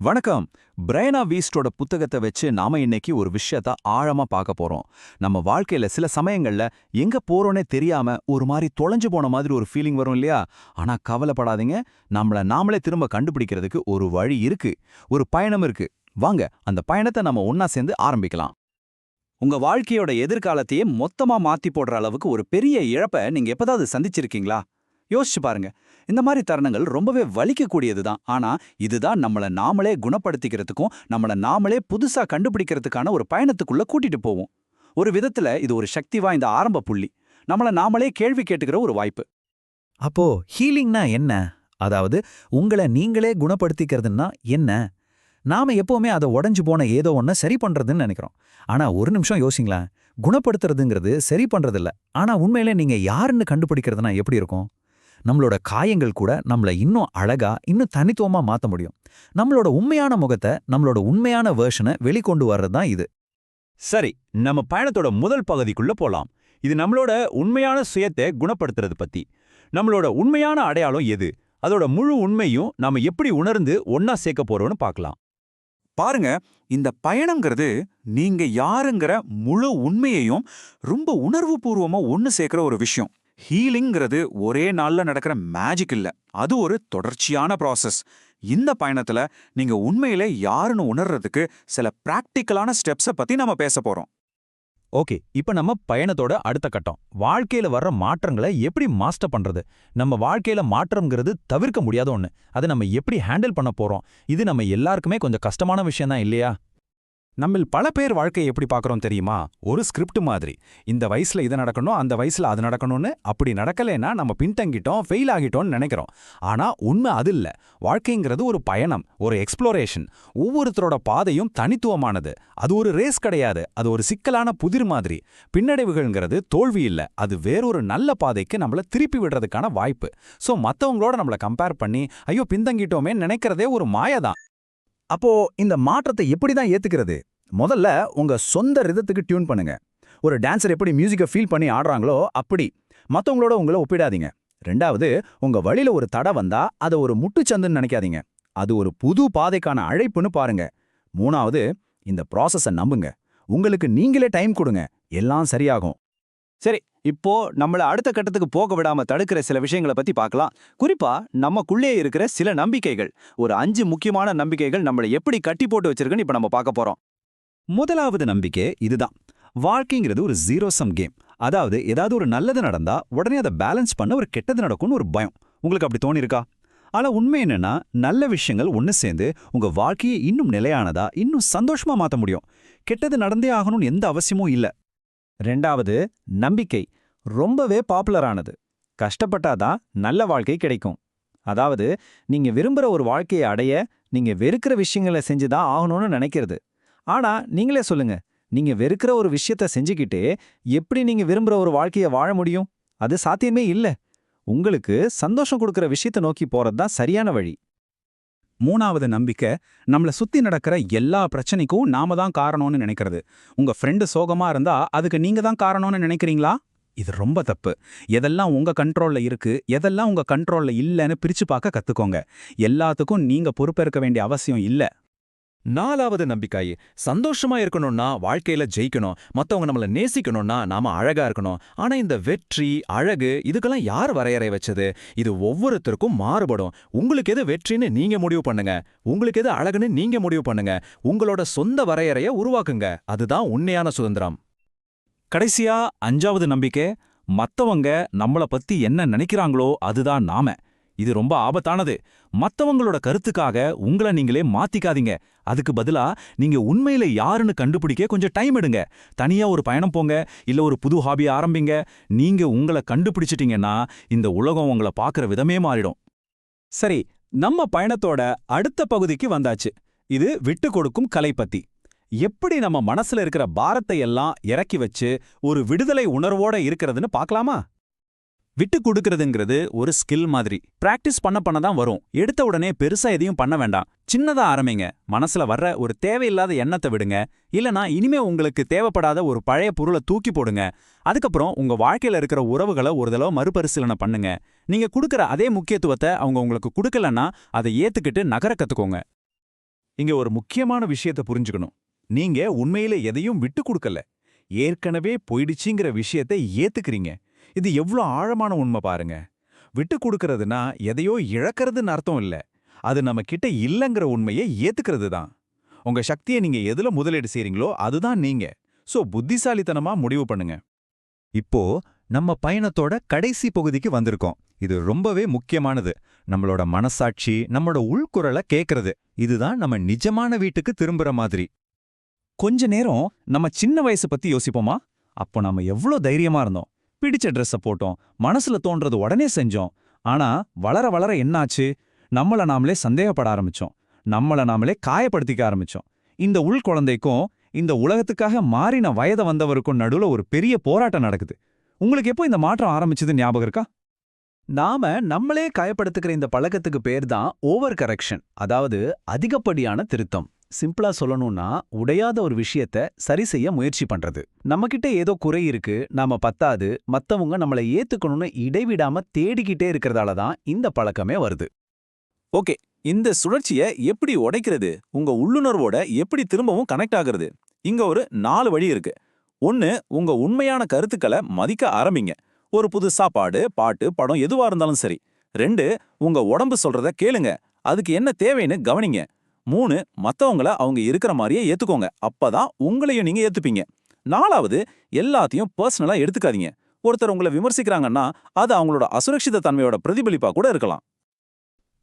வணக்கம். பிரைனா வீஸ்டோட புத்தகத்தை வச்சு நாம இன்னைக்கு ஒரு விஷயத்த ஆழமா பார்க்க போறோம். நம்ம வாழ்க்கையில சில சமயங்கள்ல எங்க போறோனே தெரியாம ஒரு மாதிரி தொலைஞ்சு போன மாதிரி ஒரு ஃபீலிங் வரும் இல்லையா? ஆனா கவலைப்படாதீங்க. நம்மள நாமளே திரும்ப கண்டுபிடிக்கிறதுக்கு ஒரு வழி இருக்கு. ஒரு பயணம் இருக்கு. வாங்க அந்த பயணத்தை நம்ம ஒன்னா சேர்ந்து ஆரம்பிக்கலாம். உங்க வாழ்க்கையோட எதிர்காலத்தையே மொத்தமா மாத்தி போடுற அளவுக்கு ஒரு பெரிய இழப்பை நீங்க எப்பதாவது சந்திச்சிருக்கீங்களா? யோசிச்சு பாருங்க. இந்த மாதிரி தருணங்கள் ரொம்பவே வலிக்கக்கூடியது தான் ஆனா இதுதான் நம்மள நாமளே குணப்படுத்திக்கிறதுக்கும் நம்மள நாமளே புதுசா கண்டுபிடிக்கிறதுக்கான ஒரு பயணத்துக்குள்ள கூட்டிட்டு போவோம். ஒரு விதத்துல இது ஒரு சக்தி வாய்ந்த ஆரம்ப புள்ளி. நம்மள நாமளே கேள்வி கேட்டுக்கிற ஒரு வாய்ப்பு. அப்போ ஹீலிங்னா என்ன? அதாவது உங்களை நீங்களே குணப்படுத்திக்கிறதுன்னா என்ன? நாம எப்பவுமே அதை உடஞ்சு போன ஏதோ ஒன்ன சரி பண்றதுன்னு நினைக்கிறோம். ஆனா ஒரு நிமிஷம் யோசிங்களேன். குணப்படுத்துறதுங்கிறது சரி பண்ணுறதில்ல ஆனா உண்மையிலே நீங்க யாருன்னு கண்டுபிடிக்கிறதுனா எப்படி இருக்கும்? நம்மளோட காயங்கள் கூட நம்மள இன்னும் அழகா இன்னும் தனித்துவமா மாத்த முடியும். நம்மளோட உண்மையான முகத்தை நம்மளோட உண்மையான வேர்ஷனை வெளிக்கொண்டு வர்றது தான் இது. சரி நம்ம பயணத்தோட முதல் பகுதிக்குள்ள போலாம். இது நம்மளோட உண்மையான சுயத்தை குணப்படுத்துறது பத்தி. நம்மளோட உண்மையான அடையாளம் எது? அதோட முழு உண்மையும் நாம எப்படி உணர்ந்து ஒன்னா சேர்க்க போறோம்னு பார்க்கலாம் பாருங்க இந்த பயணங்கிறது நீங்க யாருங்கிற முழு உண்மையையும் ரொம்ப உணர்வுபூர்வமா ஒன்னு சேர்க்கிற ஒரு விஷயம். ஹீலிங்கிறது ஒரே நாள்ல நடக்கிற மேஜிக் இல்ல. அது ஒரு தொடர்ச்சியான ப்ராசஸ் இந்த பயணத்துல நீங்க உண்மையிலே யாருன்னு உணர்றதுக்கு சில பிராக்டிக்கலான ஸ்டெப்ஸை பத்தி நாம பேச போறோம். ஓகே இப்ப நம்ம பயணத்தோட அடுத்த கட்டம். வாழ்க்கையில வர்ற மாற்றங்களை எப்படி மாஸ்டர் பண்றது? நம்ம வாழ்க்கையில மாற்றம்ங்கிறது தவிர்க்க முடியாத ஒண்ணு. அதை நம்ம எப்படி ஹேண்டில் பண்ண போறோம்? இது நம்ம எல்லாருக்குமே கொஞ்சம் கஷ்டமான விஷயம் தான் இல்லையா? நம்மில் பல பேர் வாழ்க்கையை எப்படி பார்க்குறோம் தெரியுமா? ஒரு ஸ்கிரிப்ட் மாதிரி. இந்த வயசுல இது நடக்கணும் அந்த வயசுல அது நடக்கணும்னு அப்படி நடக்கலைன்னா நம்ம பின்தங்கிட்டோம் ஃபெயில் ஆகிட்டோம்னு நினைக்கிறோம். ஆனா உண்மை அது இல்ல. வாழ்க்கைங்கிறது ஒரு பயணம் ஒரு எக்ஸ்ப்ளோரேஷன் ஒவ்வொருத்தரோட பாதையும் தனித்துவமானது. அது ஒரு ரேஸ் கிடையாது. அது ஒரு சிக்கலான புதிர் மாதிரி. பின்னடைவுகள்ங்கிறது தோல்வி இல்ல. அது வேறொரு நல்ல பாதைக்கு நம்மள திருப்பி விடுறதுக்கான வாய்ப்பு. சோ மத்தவங்களோட நம்மள கம்பேர் பண்ணி ஐயோ பின்தங்கிட்டோமே நினைக்கிறதே ஒரு மாயதான். அப்போ இந்த மாற்றத்தை எப்படி தான் ஏத்துக்கிறது? முதல்ல உங்க சொந்த ரிதத்துக்கு டியூன் பண்ணுங்க. ஒரு டான்சர் எப்படி மியூசிக்கை ஃபீல் பண்ணி ஆடுறாங்களோ அப்படி. மத்தவங்களோட உங்களை ஒப்பிடாதீங்க. ரெண்டாவது உங்க வழியில ஒரு தடை வந்தா அதை ஒரு முட்டுச்சந்துன்னு நினைக்காதீங்க. அது ஒரு புது பாதைக்கான அழைப்புன்னு பாருங்க. மூணாவது இந்த ப்ராசஸை நம்புங்க. உங்களுக்கு நீங்களே டைம் கொடுங்க. எல்லாம் சரியாகும். சரி இப்போ நம்மள அடுத்த கட்டத்துக்கு போக விடாம தடுக்கிற சில விஷயங்களை பத்தி பார்க்கலாம் குறிப்பா நமக்குள்ளே இருக்கிற சில நம்பிக்கைகள். ஒரு அஞ்சு முக்கியமான நம்பிக்கைகள் நம்மளை எப்படி கட்டி போட்டு வச்சிருக்குன்னு இப்ப நம்ம பார்க்க போறோம். முதலாவது நம்பிக்கை இதுதான். வாழ்க்கைங்கிறது ஒரு ஜீரோ சம் கேம் அதாவது ஏதாவது ஒரு நல்லது நடந்தா உடனே அதை பேலன்ஸ் பண்ண ஒரு கெட்டது நடக்கும்னு ஒரு பயம். உங்களுக்கு அப்படி தோணிருக்கா ஆனா உண்மை என்னன்னா நல்ல விஷயங்கள் ஒன்னு சேர்ந்து உங்க வாழ்க்கையை இன்னும் நிலையானதா இன்னும் சந்தோஷமா மாத்த முடியும். கெட்டது நடந்தே ஆகணும்னு எந்த அவசியமும் இல்ல. ரெண்டாவது நம்பிக்கை. ரொம்பவே பாப்புலரானது. கஷ்டப்பட்டாதான் நல்ல வாழ்க்கை கிடைக்கும். அதாவது நீங்க விரும்புற ஒரு வாழ்க்கையை அடைய நீங்க வெறுக்கிற விஷயங்களை செஞ்சுதான் ஆகணும்னு நினைக்கிறது. ஆனா நீங்களே சொல்லுங்க நீங்க வெறுக்கிற ஒரு விஷயத்த செஞ்சுக்கிட்டே எப்படி நீங்க விரும்புற ஒரு வாழ்க்கையை வாழ முடியும்? அது சாத்தியமே இல்ல. உங்களுக்கு சந்தோஷம் கொடுக்குற விஷயத்தை நோக்கி போறது தான் சரியான வழி. மூணாவது நம்பிக்கை நம்மள சுத்தி நடக்கிற எல்லா பிரச்சனைக்கும் நாம தான் காரணம்னு நினைக்கிறது. உங்க ஃப்ரெண்டு சோகமா இருந்தா அதுக்கு நீங்க தான் காரணம்னு நினைக்கிறீங்களா? இது ரொம்ப தப்பு. எதெல்லாம் உங்க கண்ட்ரோல்ல இருக்கு எதெல்லாம் உங்க கண்ட்ரோல்ல இல்லைன்னு பிரிச்சு பார்க்க கத்துக்கோங்க. எல்லாத்துக்கும் நீங்க பொறுப்பேற்க வேண்டிய அவசியம் இல்ல. நாலாவது நம்பிக்கை சந்தோஷமா இருக்கணும்னா வாழ்க்கையில ஜெயிக்கணும். மத்தவங்க நம்மள நேசிக்கணும்னா நாம அழகா இருக்கணும். ஆனா இந்த வெற்றி அழகு இதுக்கெல்லாம் யார் வரையறை வச்சது? இது ஒவ்வொருத்தருக்கும் மாறுபடும். உங்களுக்கு எது வெற்றின்னு நீங்க முடிவு பண்ணுங்க. உங்களுக்கு எது அழகுன்னு நீங்க முடிவு பண்ணுங்க. உங்களோட சொந்த வரையறைய உருவாக்குங்க. அதுதான் உண்மையான சுதந்திரம். கடைசியா அஞ்சாவது நம்பிக்கை மத்தவங்க நம்மள பத்தி என்ன நினைக்கிறாங்களோ அதுதான் நாம. இது ரொம்ப ஆபத்தானது. மத்தவங்களோட கருத்துக்காக உங்களை நீங்களே மாத்திக்காதீங்க. அதுக்கு பதிலா நீங்க உண்மையில யாருன்னு கண்டுபிடிக்க கொஞ்சம் டைம் எடுங்க. தனியா ஒரு பயணம் போங்க இல்ல ஒரு புது ஹாபி ஆரம்பிங்க. நீங்க உங்களை கண்டுபிடிச்சிட்டீங்கன்னா இந்த உலகம் உங்களை பார்க்குற விதமே மாறிடும். சரி நம்ம பயணத்தோட அடுத்த பகுதிக்கு வந்தாச்சு. இது விட்டு கொடுக்கும் கலை பத்தி. எப்படி நம்ம மனசுல இருக்கிற பாரத்தை எல்லாம் இறக்கி வச்சு ஒரு விடுதலை உணர்வோட இருக்கிறதுன்னு பார்க்கலாமா? விட்டு கொடுக்கறதுங்கிறது ஒரு ஸ்கில் மாதிரி. பிராக்டிஸ் பண்ண பண்ண தான் வரும். எடுத்த உடனே பெருசா எதையும் பண்ண வேண்டாம். சின்னதா ஆரம்பிங்க. மனசுல வர்ற ஒரு தேவையில்லாத எண்ணத்தை விடுங்க. இல்லனா இனிமே உங்களுக்கு தேவைப்படாத ஒரு பழைய பொருளை தூக்கி போடுங்க. அதுக்கப்புறம் உங்க வாழ்க்கையில இருக்கிற உறவுகளை ஒரு தடவை மறுபரிசீலனை பண்ணுங்க. நீங்க கொடுக்கற அதே முக்கியத்துவத்தை அவங்க உங்களுக்கு கொடுக்கலன்னா அதை ஏத்துக்கிட்டு நகர கத்துக்கோங்க. இங்க ஒரு முக்கியமான விஷயத்த புரிஞ்சுக்கணும். நீங்க உண்மையில எதையும் விட்டு கொடுக்கல. ஏற்கனவே போயிடுச்சுங்கிற விஷயத்தை ஏத்துக்கிறீங்க. இது எவ்வளோ ஆழமான உண்மை பாருங்க. விட்டு கொடுக்கறதுனா எதையோ இழக்கிறதுன்னு அர்த்தம் இல்ல. அது நம்ம கிட்ட இல்லைங்கிற உண்மையை ஏத்துக்கிறது தான். உங்க சக்தியை நீங்க எதுல முதலீடு செய்றீங்களோ அதுதான் நீங்க. சோ புத்திசாலித்தனமா முடிவு பண்ணுங்க. இப்போ நம்ம பயணத்தோட கடைசி பகுதிக்கு வந்திருக்கோம். இது ரொம்பவே முக்கியமானது. நம்மளோட மனசாட்சி நம்மளோட உள்குரலை கேக்குறது. இதுதான் நம்ம நிஜமான வீட்டுக்கு திரும்புற மாதிரி. கொஞ்ச நேரம் நம்ம சின்ன வயசு பத்தி யோசிப்போமா? அப்போ நாம எவ்ளோ தைரியமா இருந்தோம். பிடிச்ச ட்ரெஸ்ஸை போட்டோம். மனசுல தோன்றது உடனே செஞ்சோம். ஆனா வளர வளர என்னாச்சு? நம்மள நாமளே சந்தேகப்பட ஆரம்பிச்சோம். நம்மள நாமளே காயப்படுத்திக்க ஆரம்பிச்சோம். இந்த உள் குழந்தைக்கும் இந்த உலகத்துக்காக மாறின வயத வந்தவருக்கும் நடுவுல ஒரு பெரிய போராட்டம் நடக்குது. உங்களுக்கு எப்போ இந்த மாற்றம் ஆரம்பிச்சது ஞாபகம் இருக்கா? நாம நம்மளே காயப்படுத்துக்கிற இந்த பழக்கத்துக்கு பேர் தான் ஓவர் கரெக்ஷன் அதாவது அதிகப்படியான திருத்தம். சிம்பிளா சொல்லணும்னா உடையாத ஒரு விஷயத்த சரி செய்ய முயற்சி பண்றது. நம்மகிட்ட ஏதோ குறை இருக்கு நாம பத்தாது மத்தவங்க நம்மளை ஏத்துக்கணும்னு இடைவிடாம தேடிக்கிட்டே இருக்கிறதால தான் இந்த பழக்கமே வருது. ஓகே இந்த சுழற்சிய எப்படி உடைக்கிறது உங்க உள்ளுணர்வோட எப்படி திரும்பவும் கனெக்ட் ஆகுறது இங்க ஒரு நாலு வழி இருக்கு. ஒன்னு உங்க உண்மையான கருத்துக்களை மதிக்க ஆரம்பிங்க. ஒரு புது சாப்பாடு பாட்டு படம் எதுவா இருந்தாலும் சரி. ரெண்டு உங்க உடம்பு சொல்றத கேளுங்க. அதுக்கு என்ன தேவைன்னு கவனிங்க. மூணு மத்தவங்கள அவங்க இருக்கிற மாதிரியே ஏத்துக்கோங்க. அப்பதான் உங்களையும் நீங்க ஏத்துப்பீங்க. நாலாவது எல்லாத்தையும் பர்சனலாக எடுத்துக்காதீங்க. ஒருத்தர் உங்களை விமர்சிக்கிறாங்கன்னா அது அவங்களோட அசுரக்ஷித தன்மையோட பிரதிபலிப்பா கூட இருக்கலாம்.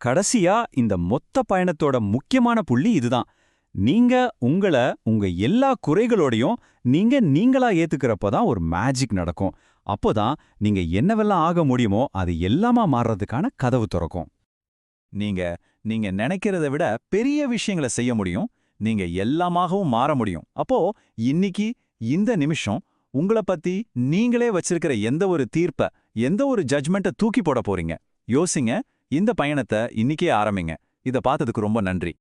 கடைசியா இந்த மொத்த பயணத்தோட முக்கியமான புள்ளி இதுதான். நீங்க உங்கள உங்க எல்லா குறைகளோடையும் நீங்க நீங்களா ஏத்துக்கிறப்ப தான் ஒரு மேஜிக் நடக்கும். அப்போதான் நீங்க என்னவெல்லாம் ஆக முடியுமோ அது எல்லாமா மாறுறதுக்கான கதவு திறக்கும். நீங்க நீங்க நினைக்கிறத விட பெரிய விஷயங்களை செய்ய முடியும். நீங்க எல்லாமாகவும் மாற முடியும். அப்போ இன்னிக்கு இந்த நிமிஷம் உங்களை பத்தி நீங்களே வச்சிருக்கிற எந்த ஒரு தீர்ப்ப எந்த ஒரு ஜட்ஜ்மெண்ட்டை தூக்கி போட போறீங்க? யோசிங்க. இந்த பயணத்தை இன்னிக்கே ஆரம்பிங்க. இத பார்த்ததுக்கு ரொம்ப நன்றி.